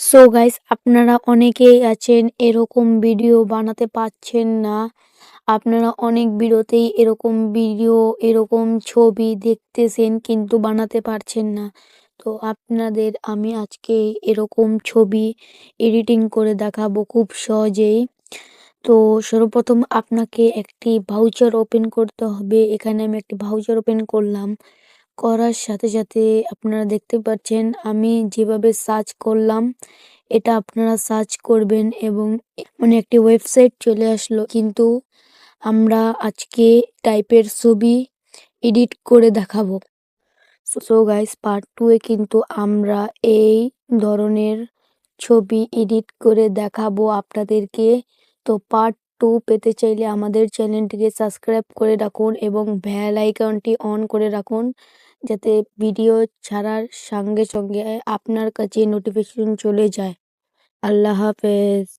So guys আপনারা অনেকেই আছেন এরকম ভিডিও বানাতে পারছেন না। আপনারা অনেক ভিডিওতেই এরকম ভিডিও এরকম ছবি দেখতেছেন কিন্তু বানাতে পারছেন না। তো আপনাদের আমি আজকে এরকম ছবি এডিটিং করে দেখাবো খুব সহজেই। তো সর্বপ্রথম আপনাকে একটি ভাউচার ওপেন করতে হবে। এখানে আমি একটি ভাউচার ওপেন করলাম। করার সাথে সাথে আপনারা দেখতে পাচ্ছেন আমি যেভাবে সার্চ করলাম, এটা আপনারা সার্চ করবেন এবং মানে একটি ওয়েবসাইট চলে আসলো। কিন্তু আমরা আজকে টাইপের ছবি এডিট করে দেখাবো। সো গাইস পার্ট টু এ কিন্তু আমরা এই ধরনের ছবি এডিট করে দেখাবো আপনাদেরকে। তো পার্ট টু পেতে চাইলে আমাদের চ্যানেলটিকে সাবস্ক্রাইব করে রাখুন এবং বেল আইকনটি অন করে রাখুন। যাতে ভিডিও ছাড়ার সঙ্গে সঙ্গে আপনার কাছে নোটিফিকেশন চলে যায়। আল্লাহ হাফেজ।